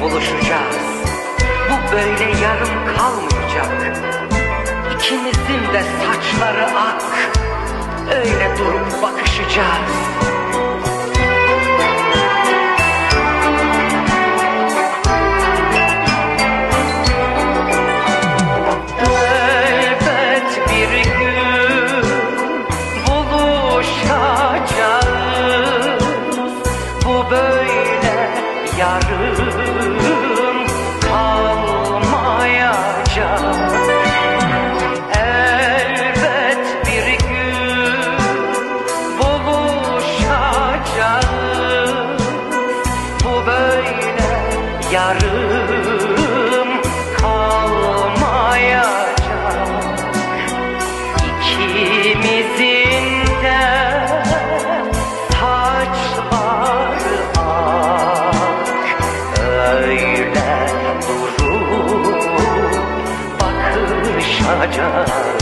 buluşacağız. Bu böyle yarım kalmayacak. İkimizin de saçları ak. Öyle durup bakışacağız. Elbet bir gün buluşacağız. Bu böyle yarım kalmayacak. Elbet bir gün buluşacağız. Bu böyle yarım Öyle durup bakışacağız